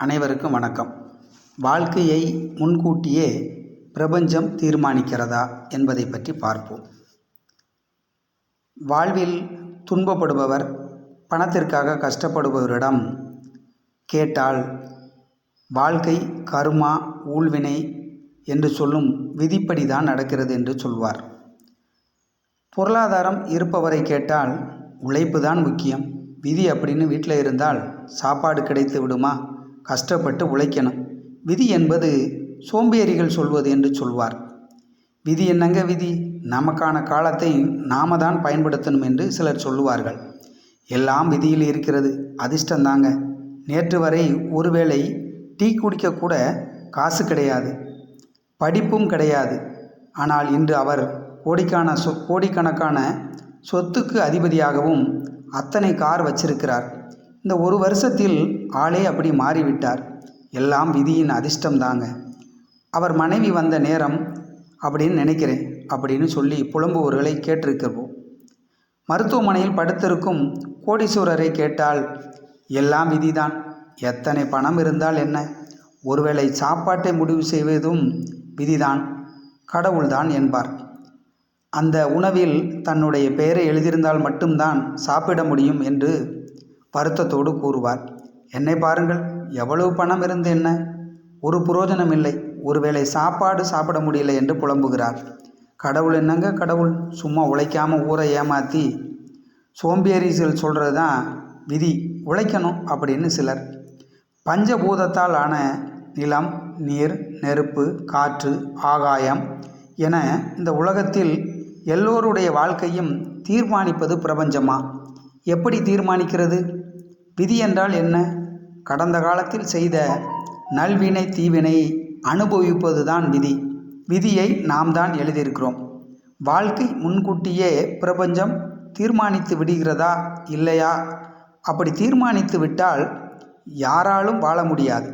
அனைவருக்கும் வணக்கம். வாழ்க்கையை முன்கூட்டியே பிரபஞ்சம் தீர்மானிக்கிறதா என்பதை பற்றி பார்ப்போம். வாழ்வில் துன்பப்படுபவர் பணத்திற்காக கஷ்டப்படுபவரிடம் கேட்டால் வாழ்க்கை கருமா ஊழ்வினை என்று சொல்லும் விதிப்படி தான் நடக்கிறது என்று சொல்வார். பொருளாதாரம் இருப்பவரை கேட்டால் உழைப்பு தான் முக்கியம். விதி அப்படின்னு வீட்டில் இருந்தால் சாப்பாடு கிடைத்து விடுமா? கஷ்டப்பட்டு உழைக்கணும். விதி என்பது சோம்பேறிகள் சொல்வது என்று சொல்வார். விதி என்னங்க விதி? நமக்கான காலத்தை நாம தான் பயன்படுத்தணும் என்று சிலர் சொல்லுவார்கள். எல்லாம் விதியில் இருக்கிறது அதிர்ஷ்டந்தாங்க. நேற்று வரை ஒருவேளை டீ குடிக்கக்கூட காசு கிடையாது படிப்பும் கிடையாது. ஆனால் இன்று அவர் கோடிக்கான சொ கோடிக்கணக்கான சொத்துக்கு அதிபதியாகவும் அத்தனை கார் வச்சிருக்கிறார். இந்த ஒரு வருஷத்தில் ஆளே அப்படி மாறிவிட்டார். எல்லாம் விதியின் அதிர்ஷ்டம் தாங்க. அவர் மனைவி வந்த நேரம் அப்படின்னு நினைக்கிறேன் அப்படின்னு சொல்லி புலம்புவர்களை கேட்டிருக்கிறோம் மருத்துவமனையில் படுத்திருக்கும் கோடீஸ்வரரை கேட்டால் எல்லாம் விதிதான். எத்தனை பணம் இருந்தால் என்ன? ஒருவேளை சாப்பாட்டை முடிவு செய்வதும் விதிதான். கடவுள்தான் என்பார். அந்த உணவில் தன்னுடைய பெயரை எழுதியிருந்தால் மட்டும்தான் சாப்பிட முடியும் என்று வருத்தத்தோடு கூறுவார். என்னை பாருங்கள் எவ்வளவு பணம் இருந்து என்ன? ஒரு புரோஜனம் இல்லை. ஒருவேளை சாப்பாடு சாப்பிட முடியல என்று புலம்புகிறார். கடவுள் என்னங்க கடவுள்? சும்மா உழைக்காமல் ஊரை ஏமாற்றி சோம்பேறிகள் சொல்கிறது தான் விதி. உழைக்கணும் அப்படின்னு சிலர். பஞ்சபூதத்தால் ஆன நிலம் நீர் நெருப்பு காற்று ஆகாயம் என இந்த உலகத்தில் எல்லோருடைய வாழ்க்கையும் தீர்மானிப்பது பிரபஞ்சமா? எப்படி தீர்மானிக்கிறது? விதி என்றால் என்ன? கடந்த காலத்தில் செய்த நல்வினை தீவினை அனுபவிப்பது தான் விதி. விதியை நாம் தான் எழுதியிருக்கிறோம். வாழ்க்கை முன்கூட்டியே பிரபஞ்சம் தீர்மானித்து விடுகிறதா இல்லையா? அப்படி தீர்மானித்து விட்டால் யாராலும் வாழ முடியாது.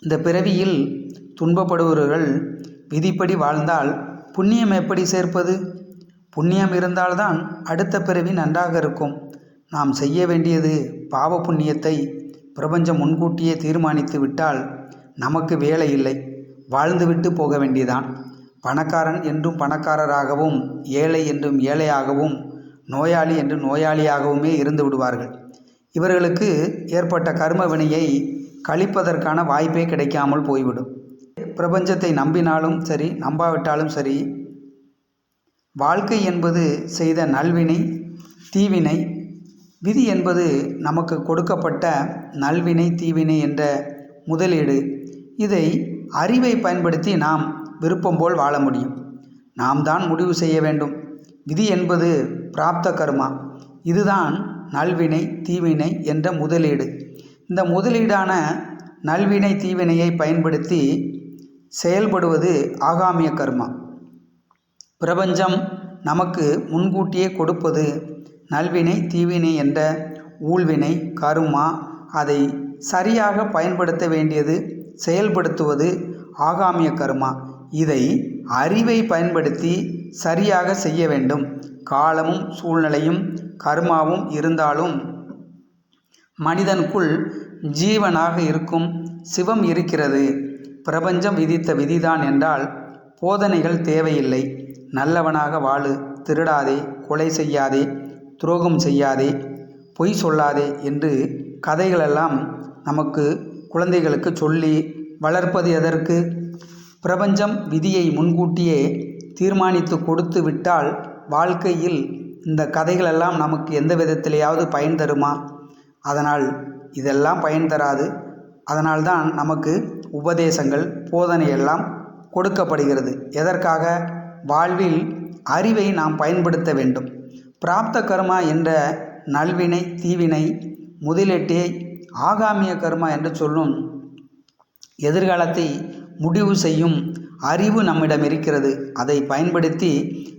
இந்த பிறவியில் துன்பப்படுபவர்கள் விதிப்படி வாழ்ந்தால் புண்ணியம் எப்படி சேர்ப்பது? புண்ணியம் இருந்தால்தான் அடுத்த பிறவி நன்றாக இருக்கும். நாம் செய்ய வேண்டியது பாவ புண்ணியத்தை பிரபஞ்சம் முன்கூட்டியே தீர்மானித்து விட்டால் நமக்கு வேலை இல்லை. வாழ்ந்துவிட்டு போக வேண்டியதான் பணக்காரன் என்றும் பணக்காரராகவும் ஏழை என்றும் ஏழையாகவும் நோயாளி என்று நோயாளியாகவுமே இருந்து விடுவார்கள். இவர்களுக்கு ஏற்பட்ட கர்ம வினையை கழிப்பதற்கான வாய்ப்பே கிடைக்காமல் போய்விடும். பிரபஞ்சத்தை நம்பினாலும் சரி நம்பாவிட்டாலும் சரி வாழ்க்கை என்பது செய்த நல்வினை தீவினை விதி என்பது நமக்கு கொடுக்கப்பட்ட நல்வினை தீவினை என்ற முதலீடு. இதை அறிவை பயன்படுத்தி நாம் விருப்பம் போல் வாழ முடியும். நாம் தான் முடிவு செய்ய வேண்டும். விதி என்பது பிராப்த கர்மா. இதுதான் நல்வினை தீவினை என்ற முதலீடு. இந்த முதலீடான நல்வினை தீவினையை பயன்படுத்தி செயல்படுவது ஆகாமிய கர்மா. பிரபஞ்சம் நமக்கு முன்கூட்டியே கொடுப்பது நல்வினை தீவினை என்ற ஊழ்வினை கருமா. அதை சரியாக பயன்படுத்த வேண்டியது செயல்படுத்துவது ஆகாமிய கருமா. இதை அறிவை பயன்படுத்தி சரியாக செய்ய வேண்டும். காலமும் சூழ்நிலையும் கர்மாவும் இருந்தாலும் மனிதனுக்குள் ஜீவனாக இருக்கும் சிவம் இருக்கிறது. பிரபஞ்சம் விதித்த விதிதான் என்றால் போதனைகள் தேவையில்லை. நல்லவனாக வாழு திருடாதே கொலை செய்யாதே துரோகம் செய்யாதே பொய் சொல்லாதே என்று கதைகளெல்லாம் நமக்கு குழந்தைகளுக்கு சொல்லி வளர்ப்பது எதற்கு? பிரபஞ்சம் விதியை முன்கூட்டியே தீர்மானித்து கொடுத்து விட்டால் வாழ்க்கையில் இந்த கதைகளெல்லாம் நமக்கு எந்த விதத்திலேயாவது பயன் தருமா? அதனால் இதெல்லாம் பயன் தராது. அதனால்தான் நமக்கு உபதேசங்கள் போதனை எல்லாம் கொடுக்கப்படுகிறது. எதற்காக? வாழ்வில் அறிவை நாம் பயன்படுத்த வேண்டும். பிராப்த கர்மா என்ற நல்வினை தீவினை முதலீட்டை ஆகாமிய கர்மா என்று சொல்லும் எதிர்காலத்தை முடிவு செய்யும் அறிவு நம்மிடம் இருக்கிறது. அதை பயன்படுத்தி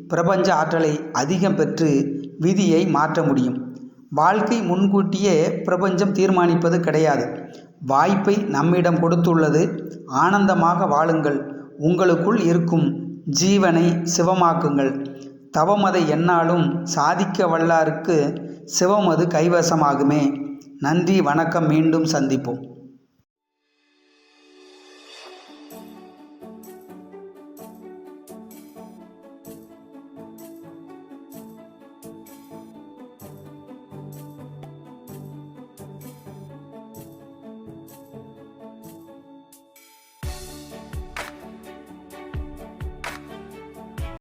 பிரபஞ்ச ஆற்றலை அதிகம் பெற்று விதியை மாற்ற முடியும். வாழ்க்கை முன்கூட்டியே பிரபஞ்சம் தீர்மானிப்பது கிடையாது. வாய்ப்பை நம்மிடம் கொடுத்துள்ளது. ஆனந்தமாக வாழுங்கள். உங்களுக்குள் இருக்கும் ஜீவனை சிவமாக்குங்கள். தவமதை என்னாலும் சாதிக்க வல்லாருக்கு சிவமது கைவசமாகுமே. நன்றி வணக்கம் மீண்டும் சந்திப்போம்.